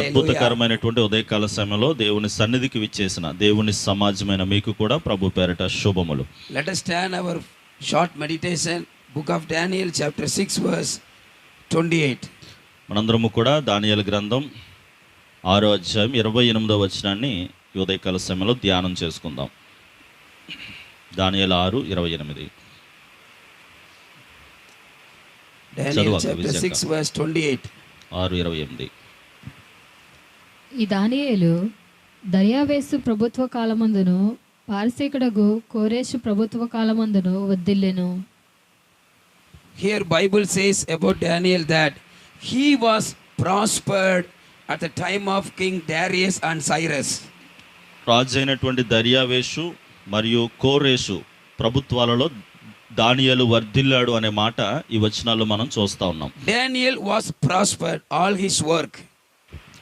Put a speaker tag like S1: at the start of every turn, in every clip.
S1: అద్భుతకరమైనటువంటి ఉదయకాల సమయంలో దేవుని సన్నిధికి విచ్చేసిన దేవుని సమాజమైన మీకు కూడా ప్రభు పేరట శుభములు
S2: Let us stand our short meditation, book of Daniel, chapter 6, verse 28.
S1: మనందరము కూడా దానియల గ్రంథం ఆరో అధ్యాయం ఇరవై ఎనిమిదో వచనాన్ని ఉదయకాల సమయంలో ధ్యానం చేసుకుందాం దానియల ఆరు ఇరవై ఎనిమిది
S2: Daniel chapter
S1: విజయక్క.
S2: 6, verse 28.
S1: ఆరు ఇరవై ఎనిమిది
S3: ఈ దానియేలు దర్యావేసు ప్రభుత్వ కాలమందును పారసీకుడగు కోరేషు ప్రభుత్వ కాలమందును వద్దిల్లెను
S2: Here Bible says about Daniel that he was prospered at the time of King Darius and Cyrus.
S1: రాజు అయినటువంటి దర్యావేషు మరియు కోరేషు ప్రభుత్వాలలో దానియలు వర్ధిల్లాడు అనే మాట ఈ వచనాల్లో మనం చూస్తా ఉన్నాం
S2: Daniel was prospered, all his work.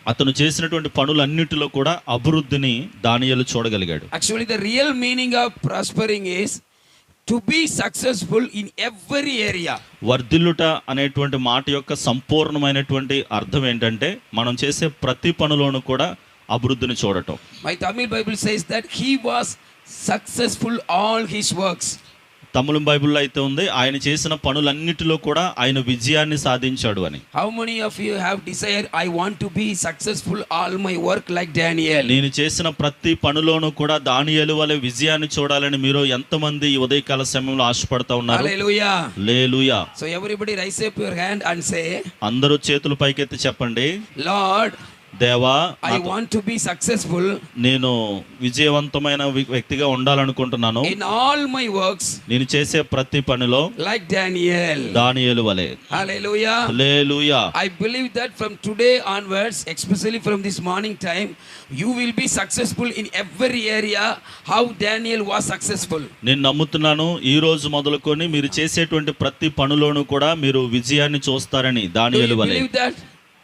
S1: అతను చేసినటువంటి పనులన్నిటిలో కూడా అభివృద్ధిని దానియాలు చూడగలిగాడు.
S2: Actually the real meaning of prospering is to be successful in every area
S1: వర్ధిల్లుట అనేటువంటి మాట యొక్క సంపూర్ణమైనటువంటి అర్థం ఏంటంటే మనం చేసే ప్రతి పనులోను కూడా అభివృద్ధిని చూడటం.
S2: My Tamil Bible says that he was successful all his works
S1: Tamil బైబిల్లో అయితే ఉంది. ఆయన చేసిన పనులన్నిటిలో కూడా ఆయన విజయాన్ని సాధించాడు అని.
S2: How many of you have desire I want to be successful all my work like Daniel?
S1: నేను చేసిన ప్రతి పనిలోనూ కూడా దానియలు వలె విజయాన్ని చూడాలని మీరు ఎంతమంది ఈ ఉదయకాల సమయంలో ఆశపడతా ఉన్నారు?
S2: Hallelujah.
S1: లేలుయా.
S2: So everybody raise up your hand and say,
S1: అందరూ చేతులు పైకెత్తి చెప్పండి.
S2: Lord,
S1: దేవా I
S2: want to be successful
S1: నేను విజయవంతమైన వ్యక్తిగా ఉండాలనుకుంటున్నాను.
S2: ఇన్ ఆల్ మై వర్క్స్
S1: నేను చేసే ప్రతి పనిలో
S2: లైక్ డానియల్
S1: డానియల్ వలె.
S2: Hallelujah
S1: hallelujah.
S2: I believe that from today onwards especially from this morning time you will be successful in every area how Daniel was successful
S1: నేను నమ్ముతున్నాను ఈ రోజు మొదలుకొని మీరు చేసేటువంటి ప్రతి పనిలోనూ కూడా మీరు విజయాన్ని చూస్తారని
S2: డానియల్
S1: వలె. బిలీవ్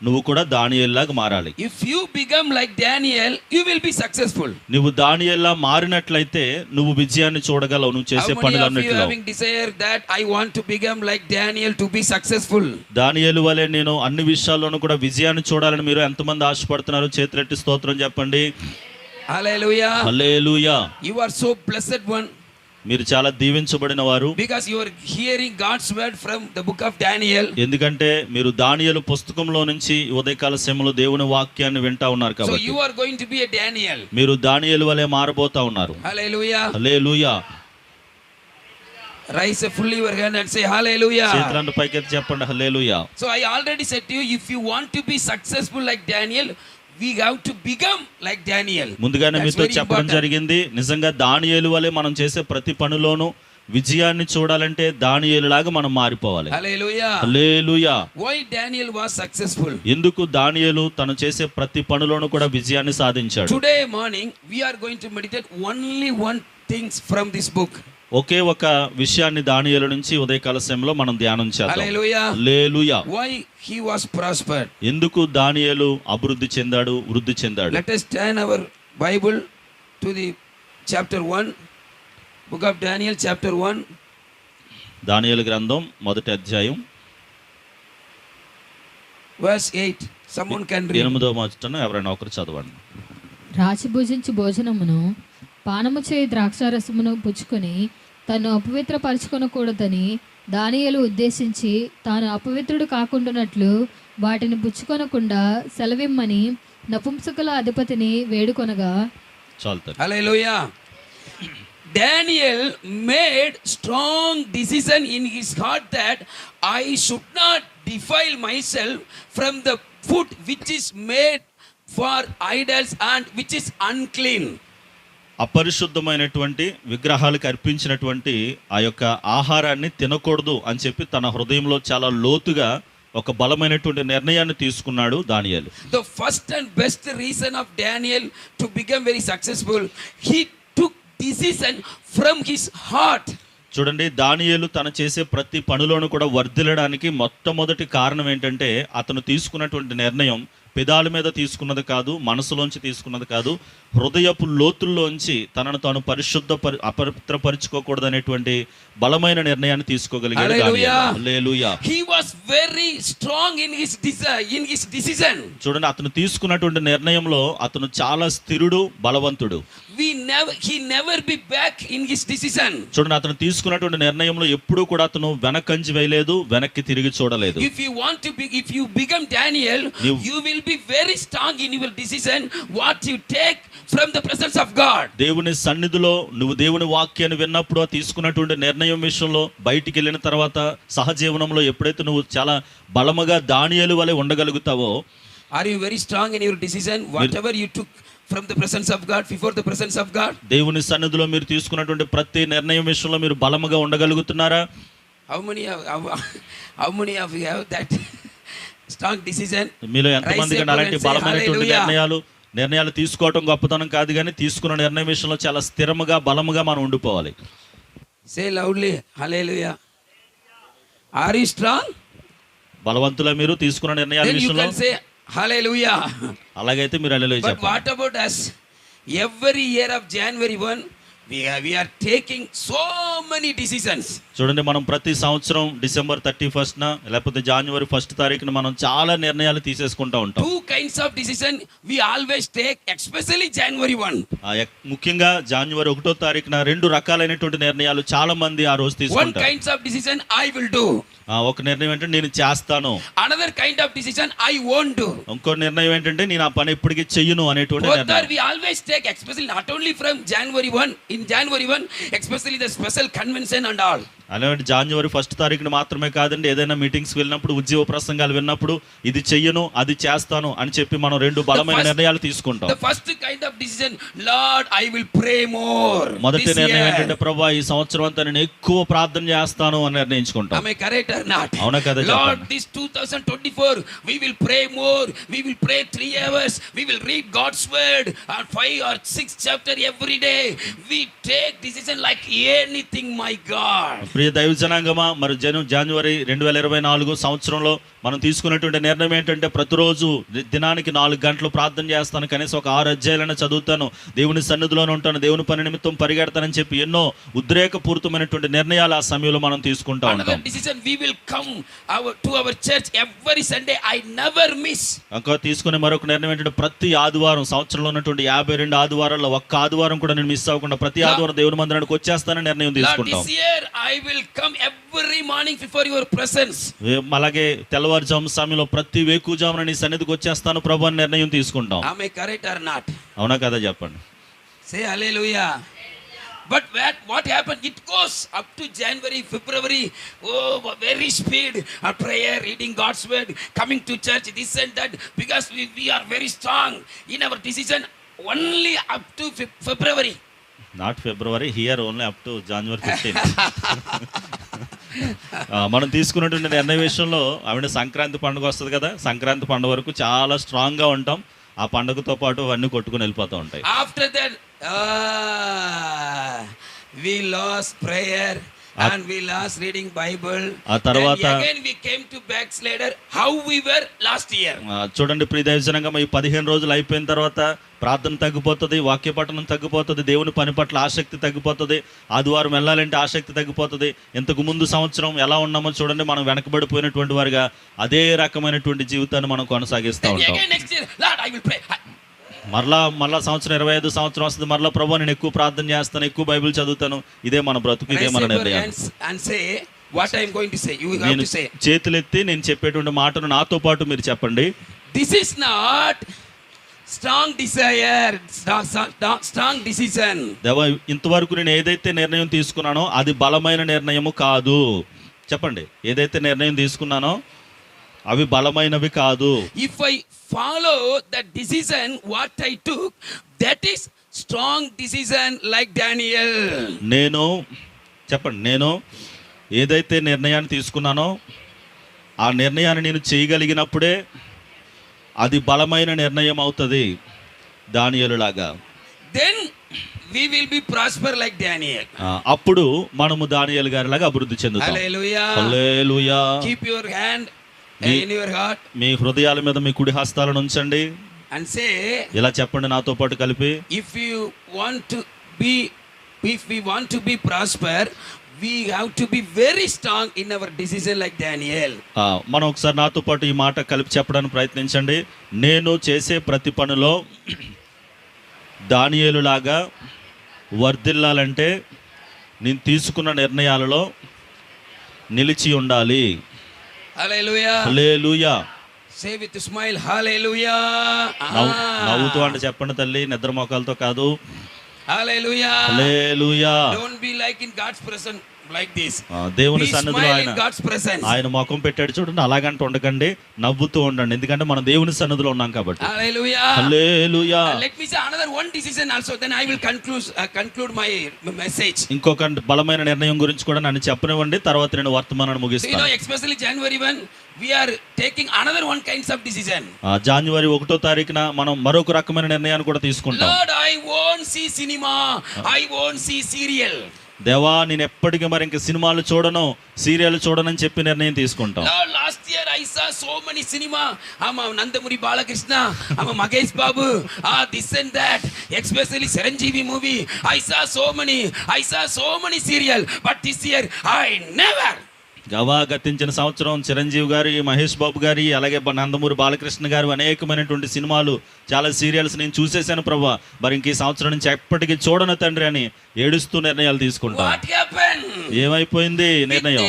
S1: నువ్వు కూడా దానియల్ లాగా మారాలి.
S2: If you become like Daniel you will be successful
S1: నువ్వు దానియల్ లా మారినట్లయితే నువ్వు విజయాన్ని చూడగలవు నువ్వు చేసే పనులు
S2: అన్నిటిలో having that I want to become like Daniel to be successful
S1: Daniel వలె నేను అన్ని విషయాల్లోనూ కూడా విజయాన్ని చూడాలని మీరు ఎంతమంది ఆశపడుతున్నారు చేతులెట్టి స్తోత్రం చెప్పండి.
S2: Hallelujah
S1: hallelujah.
S2: You are so blessed one
S1: మీరు చాలా దీవించబడిన వారు.
S2: Because your hearing God's word from the book of Daniel
S1: ఎందుకంటే మీరు దానియల్ పుస్తకంలో నుంచి ఉదయకాల సెమలో దేవుని వాక్యాన్ని వింటా ఉన్నారు కాబట్టి.
S2: So you are going to be a Daniel
S1: మీరు దానియల్ వలే మారబోతా ఉన్నారు. Hallelujah
S2: hallelujah. Raise full your hand and say hallelujah
S1: చేతులను పైకి ఎత్తి చెప్పండి hallelujah.
S2: So I already set you if you want to be successful like Daniel we have to become like Daniel
S1: ముందుగానే మీతో చెప్పడం జరిగింది. నిజంగా దానియలు వలె మనం చేసే ప్రతి పనిలోనూ విజయాన్ని చూడాలంటే దానియలు లాగా మనం మారిపోవాలి.
S2: వై డానియల్ వాస్ సక్సెస్ఫుల్
S1: ఎందుకు దానియలు తను చేసే ప్రతి పనిలోనూ కూడా విజయాన్ని సాధించాడు?
S2: Today morning we are going to meditate only one things from this book
S1: ఒకే ఒక విషయాన్ని దానియేలు నుంచి ఉదయకాల సమయంలో మనం ధ్యానం చేద్దాం.
S2: Why he was prospered.
S1: ఎందుకు దానియేలు అభివృద్ధి చెందాడు వృద్ధి చెందాడు?
S2: Let us turn our Bible to the chapter 1, book of Daniel, chapter 1,
S1: దానియేలు గ్రంథం మొదటి అధ్యాయం.
S2: Verse 8. Someone can read.
S1: ఎనిమిదో మొదటను ఎవరైనా ఒకరు చదవండి.
S3: రాచి భుజించి భోజనమును పానము చేయి ద్రాక్షారసమును పుచ్చుకొని తను అపవిత్రపరచుకొనకూడదని దానియలు ఉద్దేశించి తాను అపవిత్రుడు కాకుండానట్లు వాటిని పుచ్చుకొనకుండా సెలవిమ్మని నపుంసకుల అధిపతిని వేడుకొనగా
S2: Hallelujah. Daniel made strong decision in his heart that I should not defile myself from the food which is made for idols and which is unclean.
S1: అపరిశుద్ధమైనటువంటి విగ్రహాలకు అర్పించినటువంటి ఆ యొక్క ఆహారాన్ని తినకూడదు అని చెప్పి తన హృదయంలో చాలా లోతుగా ఒక బలమైనటువంటి నిర్ణయాన్ని తీసుకున్నాడు దానియేలు
S2: The first and best reason of Daniel to become very successful, he took decision from his heart.
S1: చూడండి దానియేలు తను చేసే ప్రతి పనిలోనూ కూడా వర్ధిల్లడానికి మొట్టమొదటి కారణం ఏంటంటే అతను తీసుకున్నటువంటి నిర్ణయం పెదాల మీద తీసుకున్నది కాదు మనసులోంచి తీసుకున్నది కాదు హృదయపు లోతుల్లోంచి తనను తాను పరిశుద్ధ పరి అపవిత్రపరుచుకోకూడదు అనేటువంటి బలమైన నిర్ణయాన్ని తీసుకోగలిగాడు
S2: strong in his desi- in his decision.
S1: చూడండి అతను తీసుకున్నటువంటి నిర్ణయంలో అతను చాలా స్థిరుడు బలవంతుడు.
S2: We never he never be back in his decision.
S1: చూడండి అతను తీసుకున్నటువంటి నిర్ణయంలో ఎప్పుడూ కూడా అతను వెనకంచి వేయలేదు వెనక్కి తిరిగి చూడలేదు
S2: If you want to be, if you become Daniel,
S1: You-
S2: you will be very strong in your decision. What you take from the presence of God.
S1: దేవుని సన్నిధిలో నువ్వు దేవుని వాక్యాన్ని విన్నప్పుడు తీసుకున్నటువంటి నిర్ణయం విషయంలో బయటికి వెళ్ళిన తర్వాత సహజీవనంలో ఎప్పుడైతే నువ్వు చాలా బలముగా దానియలు వలె ఉండగలుగుతావో
S2: Are you very strong in your decision? Whatever you took from the presence of God before the presence of God
S1: దేవుని సన్నిధిలో మీరు తీసుకున్నటువంటి ప్రతి నిర్ణయం విషయంలో మీరు బలముగా ఉండగలుగుతున్నారా?
S2: How many how many of you have that strong decision
S1: మీలో
S2: ఎంత మంది
S1: అలాంటి బలమైనటువంటి నిర్ణయాలు? నిర్ణయాలు తీసుకోవడం గొప్పతనం కాదు కానీ తీసుకున్న నిర్ణయం విషయంలో చాలా స్థిరంగా బలంగా మనం ఉండిపోవాలి.
S2: Say loudly hallelujah are you strong
S1: బలవంతుల మీరు తీసుకున్న నిర్ణయాల విషయంలో
S2: హలే లూయా
S1: అలాగైతే మీరు
S2: hallelujah what about us every year of January one
S1: చూడండి మనం ప్రతి సంవత్సరం డిసెంబర్ థర్టీ ఫస్ట్ నా లేకపోతే జనవరి ఫస్ట్ తారీఖున మనం చాలా నిర్ణయాలు తీసేసుకుంటా ఉంటాం.
S2: Kinds of decision we always take especially
S1: January one ముఖ్యంగా జనవరి ఒకటో తారీఖున రెండు రకాలైనటువంటి నిర్ణయాలు చాలా మంది ఆ రోజు తీసుకుంటారు.
S2: Kinds of decision I will
S1: do ఒక నిర్ణయం ఏంటంటే నేను చేస్తాను.
S2: Another kind of decision I won't do
S1: ఇంకో నిర్ణయం ఏంటంటే నేను ఆ పని ఇప్పటికీ చెయ్యను అనేటువంటి
S2: we always January one in in January one especially the special convention and all
S1: అలాంటి జనవరి ఫస్ట్ తారీఖును మాత్రమే కాదండి ఏదైనా మీటింగ్స్ వెళ్ళినప్పుడు ఉద్యోగ ప్రసంగాలు విన్నప్పుడు ఇది చెయ్యను అది చేస్తాను అని చెప్పి మనం రెండు బలమైన నిర్ణయాలు తీసుకుంటాం.
S2: First kind of decision Lord I will pray
S1: మొదటి నిర్ణయం ఏంటంటే ప్రభా ఈ సంవత్సరం అంతా నేను ఎక్కువ ప్రార్థన చేస్తాను అని నిర్ణయించుకుంటాం.
S2: ఐ కరెక్ట్ నాట్
S1: అవునా కదా
S2: Lord this we will pray more we will read God's word or 5 chapter every day we take decision like anything my God
S1: ప్రియ దైవ జనాంగమా మరి జను జనవరి రెండు వేల ఇరవై నాలుగు సంవత్సరంలో మనం తీసుకున్నటువంటి నిర్ణయం ఏంటంటే ప్రతిరోజు దినానికి నాలుగు గంటలు ప్రార్థన చేస్తాను కనీసం ఒక ఆరు అధ్యాయులైనా చదువుతాను దేవుని సన్నిధిలోనే ఉంటాను దేవుని పని నిమిత్తం పరిగెడతానని చెప్పి ఎన్నో ఉద్రేకపూరితమైనటువంటి నిర్ణయాలు ఆ సమయంలో మనం తీసుకుంటా
S2: will come our, to our church every Sunday. I never miss.
S1: ఇంకా తీసుకునే మరొక నిర్ణయం ఏంటంటే ప్రతి ఆదివారం సంవత్సరంలో ఉన్నటువంటి యాభై రెండు ఆదివారాల్లో ఒక్క ఆదివారం కూడా నేను మిస్ అవ్వకుండా ప్రతి ఆదివారం దేవుని మందిరానికి వచ్చేస్తానని నిర్ణయం
S2: Lord,
S1: తీసుకుంటాం
S2: this year I will come every morning before your presence.
S1: అలాగే తెల్లవారుజాము సమయంలో ప్రతి వేకుజామున నీ సన్నిధికి వచ్చేస్తాను ప్రభు అని నిర్ణయం తీసుకుంటాం
S2: Am I correct or not?
S1: అవునా కదా చెప్పండి
S2: hallelujah. But what, what happened? It goes up to January, February. Oh, very speed. A prayer, reading God's word, coming to church, this and that. Because we, we are very strong in our decision only up to Fe- February.
S1: Not February here only up to January fifteen మనం తీసుకున్నటువంటి నిర్ణయ విషయంలో ఆవిడ సంక్రాంతి పండుగ వస్తుంది కదా సంక్రాంతి పండుగ వరకు చాలా స్ట్రాంగ్గా ఉంటాం. ఆ పండుగతో పాటు అవన్నీ కొట్టుకుని వెళ్ళిపోతూ ఉంటాయి.
S2: After that we lost prayer and we lost reading Bible.
S1: ఆ తర్వాత-
S2: again we came to backslider. How we were last year.
S1: చూడండి ప్రియ దైవజనంగా ఈ పదిహేను రోజులు అయిపోయిన తర్వాత ప్రార్థన తగ్గిపోతుంది వాక్య పఠనం తగ్గిపోతుంది దేవుని పని పట్ల ఆసక్తి తగ్గిపోతుంది ఆదివారం వెళ్ళాలంటే ఆసక్తి తగ్గిపోతుంది ఇంతకు ముందు సంవత్సరం ఎలా ఉన్నామో చూడండి మనం వెనకబడిపోయినటువంటి వారిగా అదే రకమైనటువంటి జీవితాన్ని మనం కొనసాగిస్తూ ఉంటాం మరలా మరలా సంవత్సరం ఇరవై ఐదు సంవత్సరం వస్తుంది మరలా ప్రభు నేను ఎక్కువ ప్రార్థన చేస్తాను ఎక్కువ బైబిల్ చదువుతాను ఇదే మన బ్రతుకు ఇదే మన నిర్ణయం
S2: am going to say. You have
S1: నేను
S2: to say.
S1: చేతులెత్తి నేను చెప్పేటువంటి మాటను నాతో పాటు మీరు చెప్పండి
S2: not strong desire, strong, strong, strong decision.
S1: దేవా ఇంతవరకు నేను ఏదైతే నిర్ణయం తీసుకున్నానో అది బలమైన నిర్ణయము కాదు చెప్పండి ఏదైతే నిర్ణయం తీసుకున్నానో అవి బలమైనవి కాదు.
S2: If I follow that decision what I took that is strong decision like Daniel
S1: నేను చెప్పండి నేను ఏదైతే నిర్ణయాన్ని తీసుకున్నానో ఆ నిర్ణయాన్ని నేను చేయగలిగినప్పుడే అది బలమైన నిర్ణయం అవుతుంది దానియలు
S2: లాగా. Then we will be prosper like
S1: Daniel అప్పుడు మనము దానియల్ గారి లాగా అభివృద్ధి చెందుతాం. Hallelujah
S2: hallelujah keep your hand your heart.
S1: మీ హృదయాల మీద మీ కుడి హస్తాలను ఉంచండి.
S2: And say,
S1: ఇలా చెప్పండి నాతో పాటు కలిపి.
S2: you want to be, if we want to be prosper, we have to be very strong in our decision like Daniel.
S1: ఆ, మనం ఒకసారి నాతో పాటు ఈ మాట కలిపి చెప్పడానికి ప్రయత్నించండి. నేను చేసే ప్రతి పనిలో దానియేలులాగా వర్ధిల్లాలంటే నేను తీసుకున్న నిర్ణయాలలో నిలిచి ఉండాలి.
S2: Ah.
S1: నవ్వుతూ అంటే చెప్పండి తల్లి నిద్ర మొక్కలతో కాదు
S2: Hallelujah.
S1: Hallelujah
S2: Don't be like in God's presence
S1: ఆ, దేవుని సన్నిధిలో ఆయన. ఆయన ముఖం పెట్టాడు చూడండి అలాగంటే ఉండకండి నవ్వుతూ ఉండండి ఎందుకంటే మనం దేవుని సన్నిధిలో ఉన్నాం కాబట్టి. హల్లెలూయా
S2: Uh, I will conclude uh, conclude my m- message.
S1: ఇంకొక బలమైన నిర్ణయం గురించి కూడా నన్ను చెప్పనివ్వండి తర్వాత నేను వర్తమానాన్ని ముగిస్తాను
S2: know, especially January one, we are taking another one kinds of decision.
S1: ఆ, జనవరి ఒకటో తారీఖున మనం మరొక రకమైన నిర్ణయాన్ని కూడా తీసుకుంటాం
S2: Lord, I won't see cinema. I won't see serial.
S1: దేవా నేను ఎప్పటికీ మరి ఇంకా సినిమాలు చూడను సీరియల్ చూడను చెప్పి నిర్ణయం తీసుకుంటాం.
S2: Last year I saw so many cinema ఆమె నందమూరి బాలకృష్ణ ఆమె మగేష్ బాబు ఆ this and that especially Chiranjeevi movie I saw so many I saw so many serial but this year I never
S1: గవా గతించిన సంవత్సరం చిరంజీవి గారి మహేష్ బాబు గారి అలాగే నందమూరి బాలకృష్ణ గారు అనేకమైనటువంటి సినిమాలు చాలా సీరియల్స్ నేను చూసేశాను ప్రభా మరి ఇంక ఈ సంవత్సరం నుంచి ఎప్పటికీ చూడను తండ్రి అని ఏడుస్తూ నిర్ణయాలు తీసుకుంటాం? ఏమైపోయింది నిర్ణయం.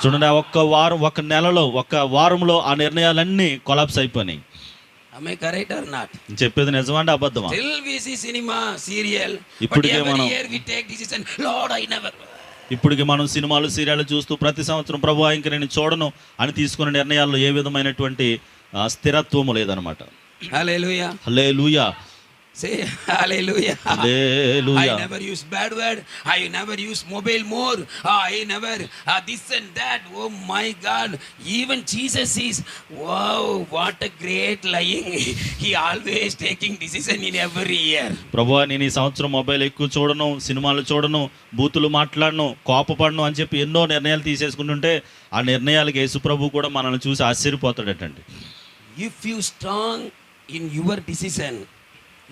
S1: చూడండి ఒక్క వారం ఒక నెలలో ఒక వారంలో ఆ నిర్ణయాలన్నీ కొలాప్స్ అయిపోయినాయి? చెప్పేది నిజమంటే అబద్ధమా
S2: serial, but
S1: ఇప్పటికే మనం- ఇప్పటికి మనం సినిమాలు సీరియల్ చూస్తూ ప్రతి సంవత్సరం ప్రభు ఇంక నేను చూడను అని తీసుకున్న నిర్ణయాల్లో ఏ విధమైనటువంటి స్థిరత్వము లేదనమాట. హలే లూయా
S2: Hallelujah.
S1: Hallelujah.
S2: I never use bad word. I never use mobile more. I never uh, this and that. Oh my God. Even Jesus is wow. What a great lying. he always taking decision in every year.
S1: ప్రభు నేను ఈ సంవత్సరం mobile ఎక్కువ చూడను సినిమాలు చూడను బూతులు మాట్లాడను కోపపడను అని చెప్పి ఎన్నో నిర్ణయాలు తీసేసుకుంటుంటే ఆ నిర్ణయాలకి యేసు ప్రభు కూడా మనల్ని చూసి ఆశ్చర్యపోతాడటండి
S2: If you strong in your decision,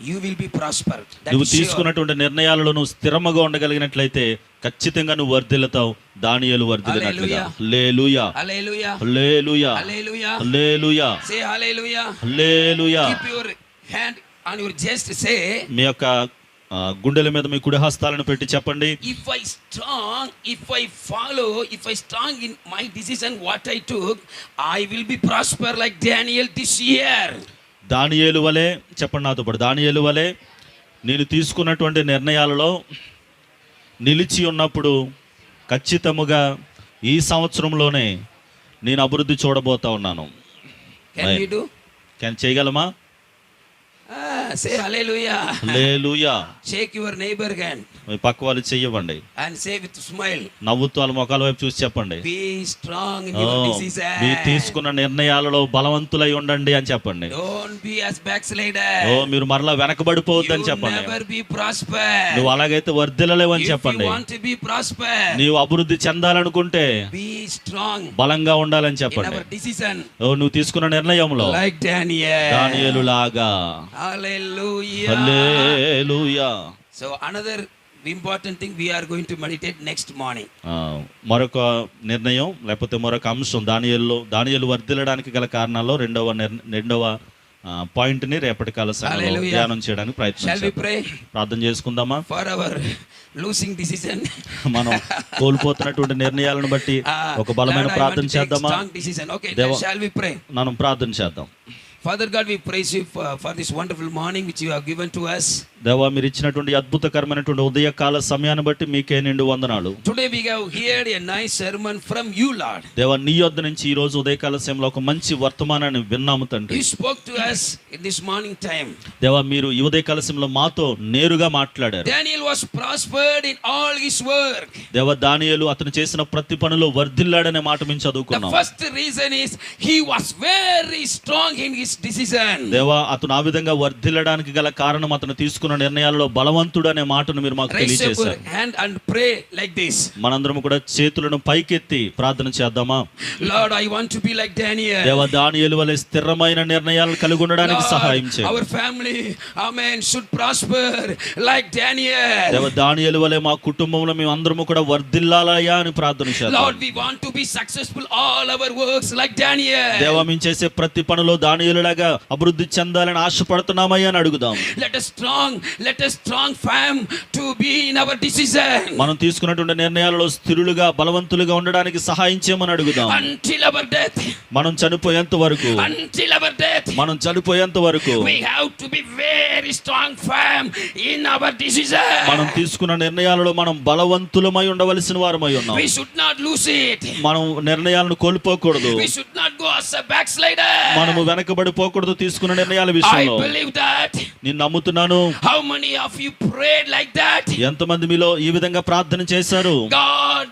S2: you will be prosper
S1: నువ్వు తీసుకున్నటువంటి నిర్ణయాలలో నువ్వు స్థిరముగా ఉండగలిగినట్లయితే ఖచ్చితంగా నువ్వు వర్ధిల్లుతావు. దానియలు వర్ధిల్లినట్లుగా. Hallelujah.
S2: Hallelujah
S1: hallelujah.
S2: Hallelujah
S1: hallelujah.
S2: Say hallelujah
S1: hallelujah.
S2: Keep your hand on your just say
S1: మీ యొక్క గుండెల మీద మీ కుడి హస్తాలను పెట్టి చెప్పండి.
S2: If I strong if I follow if I strong in my decision what I took I will be prosper like Daniel this year
S1: దానియేలు వలె చెప్పండి నాతో పాటు దానియేలు వలె నేను తీసుకున్నటువంటి నిర్ణయాలలో నిలిచి ఉన్నప్పుడు ఖచ్చితముగా ఈ సంవత్సరంలోనే నేను అభివృద్ధి చూడబోతా ఉన్నాను. చేయగలమా?
S2: Say hallelujah
S1: hallelujah
S2: shake your neighbour gone
S1: మీ పక్క వాళ్ళు
S2: సే విత్ స్మైల్
S1: నవ్వుతూ వాళ్ళ ముఖాల వైపు చూసి చెప్పండి. స్ట్రాంగ్
S2: ఇన్
S1: తీసుకున్న నిర్ణయాలలో బలవంతులై ఉండండి అని చెప్పండి.
S2: Don't be as backslider
S1: ఓ మీరు మరలా వెనకబడిపోవద్దు
S2: అని
S1: చెప్పండి.
S2: నెవర్ బి ప్రాస్పర్
S1: నువ్వు అలాగైతే
S2: వర్ధిల్లలేవు అని
S1: చెప్పండి.
S2: వాంట్ టు ప్రాస్పర్
S1: నీవు అభివృద్ధి చెందాలనుకుంటే
S2: స్ట్రాంగ్
S1: బలంగా ఉండాలని చెప్పండి.
S2: ఇన్
S1: ఓ నువ్వు తీసుకున్న నిర్ణయంలో
S2: Hallelujah.
S1: Hallelujah.
S2: So another important thing we are going to meditate next morning.
S1: మరొక నిర్ణయం లేకపోతే మరొక అంశం దానియల్లో దానియలు వర్దిల్లడానికి గల కారణాల్లో రెండవ రెండవ పాయింట్ని రేపటి కాల సమయంలో ధ్యానం చేయడానికి
S2: ప్రయత్నించాలి
S1: ప్రార్థన చేసుకుందామా?
S2: ఫర్ అవర్ లూసింగ్ డిసిషన్
S1: మనం కోల్పోతున్నటువంటి నిర్ణయాలను బట్టి ఒక బలమైన ప్రార్థన చేద్దామా?
S2: డిసిషన్ ఓకే దేవ షాల్
S1: మనం ప్రార్థన చేద్దాం.
S2: Father God we praise you for this wonderful morning which you have given to us.
S1: దేవా మీరు ఇచ్చినటువంటి అద్భుతకరమైనటువంటి ఉదయకాల సమయాన్ని బట్టి మీకే నిండు వందనాలు.
S2: Today we have heard a nice sermon from you Lord
S1: దేవా నీ యొద్ద నుంచి ఈ రోజు ఉదయకాల సమయంలో ఒక మంచి వర్తమానాన్ని విన్నాము తండ్రి.
S2: He spoke to us in this morning time
S1: దేవా మీరు ఈ ఉదయకాల సమయంలో మాతో నేరుగా మాట్లాడారు.
S2: డానియేలు was prospered in all his work
S1: దేవా డానియేలు అతను చేసిన ప్రతి పనిలో వర్ధిల్లాడనే మాట మేము చదువుకున్నాం.
S2: The first reason is he was very strong in his decision.
S1: దేవా అతను ఆ విధంగా వర్ధిల్లడానికి గల కారణం అతను తీసుకున్న నిర్ణయాలలో బలవంతుడు అనే మాటను మీరు మాకు తెలియజేశారు
S2: hand and pray like this.
S1: మనందరం కూడా చేతులను పైకెత్తి ప్రార్థన చేద్దామా
S2: Lord, I want to be like Daniel.
S1: దేవ దానియేలు వలె స్థిరమైన నిర్ణయాలు కలిగి ఉండడానికి సహాయం చేయండి
S2: our family, amen, should prosper like Daniel.
S1: దేవ దానియేలు వలె మా కుటుంబంలో మేము అందరము కూడా వర్ధిల్లాలయ్యా అని ప్రార్థన చేద్దాం
S2: Lord, we want to be successful all our works like Daniel.
S1: దేవ మేము చేసే ప్రతి పనిలో మనుషులలాగా అభివృద్ధి చెందాలని ఆశపడుతున్నామయ్యా అని అడుగుదాం.
S2: Let strong let strong firm to be in our decision
S1: మనం తీసుకున్నటువంటి నిర్ణయాలలో స్థిరులుగా బలవంతులుగా ఉండడానికి సహాయం చేయమని అడుగుదాం.
S2: అంటిల్ అవర్ డెత్
S1: మనం చనిపోయేంత వరకు.
S2: అంటిల్ అవర్ డెత్
S1: మనం చనిపోయేంత వరకు.
S2: We have to be very strong firm in our decision
S1: మనం తీసుకున్న నిర్ణయాలలో మనం బలవంతులమై ఉండవలసిన వారమై ఉన్నాం.
S2: We should not lose it
S1: మనం నిర్ణయాలను కోల్పోకూడదు.
S2: We should not go as backslider
S1: మనం వెనకబడి వెనకబడిపోకూడదు తీసుకున్న నిర్ణయాల విషయంలో. నేను నమ్ముతున్నాను
S2: How many of you prayed like that?
S1: ఎంతమంది మీలో ఈ విధంగా ప్రార్థన చేశారు
S2: God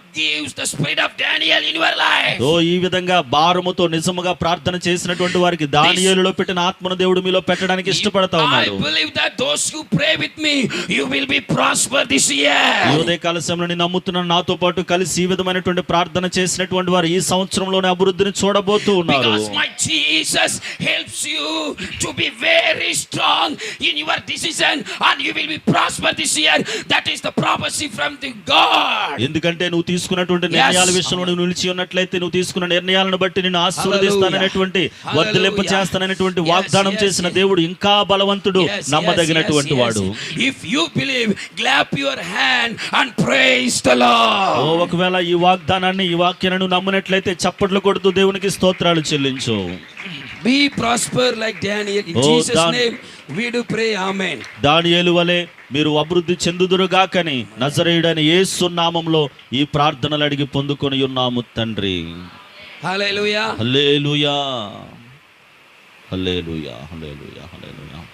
S1: ఓ ఈ విధంగా భారముతో నిజముగా ప్రార్థన చేసినటువంటి వారికి దానియలు పెట్టిన ఆత్మను దేవుడు మీలో పెట్టడానికి ఇష్టపడతా ఉన్నాడు. కలశంలోని నమ్ముతున్న నాతో పాటు కలిసి ఈ విధమైనటువంటి ప్రార్థన చేసినటువంటి వారు ఈ సంవత్సరంలోని అభివృద్ధిని చూడబోతూ ఉన్నారు. ఎందుకంటే నువ్వు తీసుకు తీసుకున్నటువంటి నిర్ణయాల విషయంలో నువ్వు నిలిచి ఉన్నట్లయితే నువ్వు తీసుకున్న నిర్ణయాలను బట్టి నేను ఆశీర్వదిస్తాననేటువంటి. వర్ధలింప చేస్తాననేటువంటి వాగ్దానం చేసిన. దేవుడు ఇంకా బలవంతుడు నమ్మదగినటువంటి. వాడు
S2: If you believe, clap your hand and praise the
S1: oh
S2: Lord.
S1: ఒకవేళ ఈ వాగ్దానాన్ని ఈ వాక్యాన్ని నమ్మునట్లయితే చప్పట్లు కొడుతూ దేవునికి స్తోత్రాలు చెల్లించు
S2: like Daniel. In
S1: Oh,
S2: Jesus'
S1: Dan-
S2: name, we do pray. Amen.
S1: దానియేలు వలె మీరు అభివృద్ధి చెందుదురుగాకని నజరేయుడైన యేసు నామంలో ఈ ప్రార్థనలు అడిగి పొందుకొని ఉన్నాము తండ్రి.
S2: Hallelujah.
S1: హల్లెలూయా. హల్లెలూయా హల్లెలూయా హల్లెలూయా.